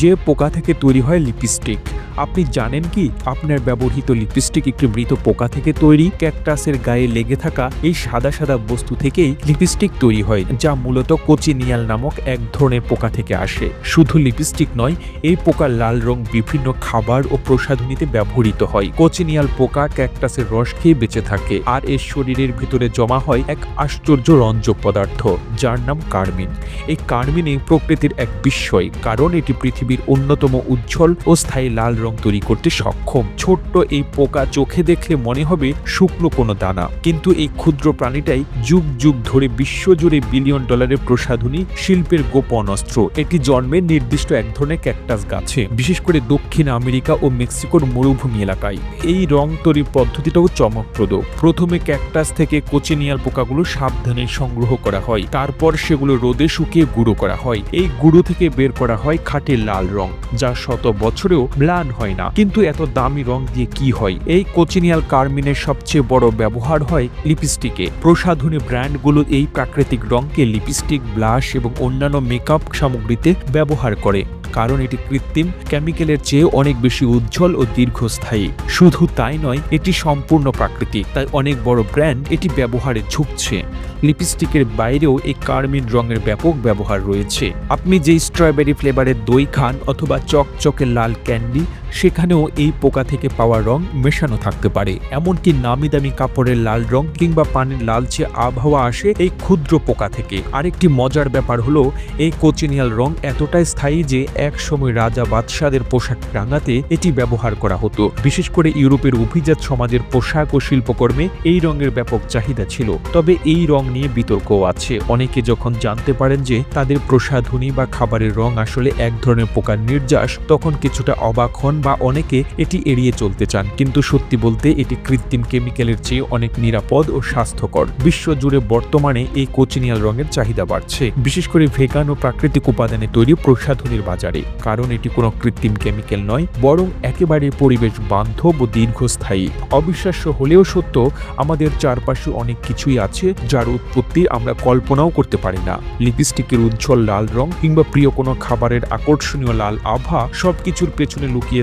যে পোকা থেকে তৈরি হয় লিপস্টিক। আপনি জানেন কি? আপনার ব্যবহৃত লিপস্টিক একটি মৃত পোকা থেকে তৈরি, ক্যাকটাসের গায়ে লেগে থাকা এই সাদা সাদা বস্তু থেকেই লিপস্টিক তৈরি হয়, যা মূলত কোচিনিয়াল নামক এক ধরনের পোকা থেকে আসে। শুধু লিপস্টিক নয়, এই পোকার লাল রং বিভিন্ন খাবার ও প্রসাধনীতে ব্যবহৃত হয়। কোচিনিয়াল পোকা ক্যাকটাসের রস খেয়ে বেঁচে থাকে, আর এর শরীরের ভিতরে জমা হয় এক আশ্চর্য রঞ্জক পদার্থ, যার নাম কার্মিন। এই কার্মিনে প্রকৃতির এক বিস্ময়, কারণ এটি পৃথিবীর অন্যতম উজ্জ্বল ও স্থায়ী লাল রং তৈরি করতে সক্ষম। ছোট্ট এই পোকা চোখে দেখলে মনে হবে শুকনো কোনো দানা। কিন্তু এই ক্ষুদ্র প্রাণীটাই যুগ যুগ ধরে বিশ্বজুড়ে বিলিয়ন ডলারের প্রসাধনী শিল্পের গোপন অস্ত্র। এটি জন্মে নির্দিষ্ট এক ধরনের ক্যাকটাস গাছে, বিশেষ করে দক্ষিণ আমেরিকা ও মেক্সিকোর মরুভূমি এলাকায়। এই রং তৈরির পদ্ধতিটাও চমকপ্রদ। প্রথমে ক্যাকটাস থেকে কোচিনিয়াল পোকাগুলো সাবধানে সংগ্রহ করা হয়। তারপর সেগুলো রোদে শুকিয়ে গুঁড়ো করা হয়। এই গুঁড়ো থেকে বের করা হয় খাঁটি লাল রং, যা শত বছরেও ম্লান হয় না। কিন্তু এত দামি রং দিয়ে কি হয়? এই কোচিনিয়াল কার্মিনের সবচেয়ে বড় ব্যবহার হয় লিপস্টিকে। প্রসাধনী ব্র্যান্ডগুলো এই প্রাকৃতিক রংকে লিপস্টিক, ব্লাশ এবং অন্যান্য মেকআপ সামগ্রীতে ব্যবহার করে। কারণ এটি কৃত্রিম, কেমিক্যালের চেয়ে অনেক বেশি উজ্জ্বল ও দীর্ঘস্থায়ী। শুধু তাই নয়, এটি সম্পূর্ণ প্রাকৃতিক, তাই অনেক বড় ব্র্যান্ড এটি ব্যবহারে ঝুঁকছে। লিপস্টিকের বাইরেও এই কার্মিন রঙের ব্যাপক ব্যবহার রয়েছে। আপনি যে স্ট্রবেরি ফ্লেভারের দই খান অথবা চকচকে লাল ক্যান্ডি সেখানেও এই পোকা থেকে পাওয়া রং মেশানো থাকতে পারে। এমনকি নামি দামি কাপড়ের লাল রং কিংবা পানির লালচে আবহাওয়া আসে এই ক্ষুদ্র পোকা থেকে। আরেকটি মজার ব্যাপার হলো, এই কোচিনিয়াল রং এতটাই স্থায়ী যে এক সময় রাজা বাদশাদের পোশাক রাঙাতে এটি ব্যবহার করা হতো। বিশেষ করে ইউরোপের অভিজাত সমাজের পোশাক ও শিল্পকর্মে এই রঙের ব্যাপক চাহিদা ছিল। তবে এই রং নিয়ে বিতর্কও আছে। অনেকে যখন জানতে পারেন যে তাদের প্রসাধনী বা খাবারের রং আসলে এক ধরনের পোকার নির্যাস, তখন কিছুটা অবাক হন বা অনেকে এটি এড়িয়ে চলতে চান। কিন্তু সত্যি বলতে, এটি কৃত্রিম কেমিক্যালের চেয়ে অনেক নিরাপদ ও স্বাস্থ্যকর। বিশ্বজুড়ে বর্তমানে এই কোচিনিয়াল রঙের চাহিদা বাড়ছে। বিশেষ করে ভেগান ও প্রাকৃতিক উপাদানে তৈরি প্রসাধনীর বাজারে। কারণ এটি কোনো কৃত্রিম কেমিক্যাল নয়, বরং একেবারে পরিবেশ বান্ধব ও দীর্ঘস্থায়ী। অবিশ্বাস্য হলেও সত্য, আমাদের চারপাশে অনেক কিছুই আছে যার উৎপত্তি আমরা কল্পনাও করতে পারি না। লিপস্টিকের উজ্জ্বল লাল রং কিংবা প্রিয় কোনো খাবারের আকর্ষণীয় লাল আভা সবকিছুর পেছনে লুকিয়ে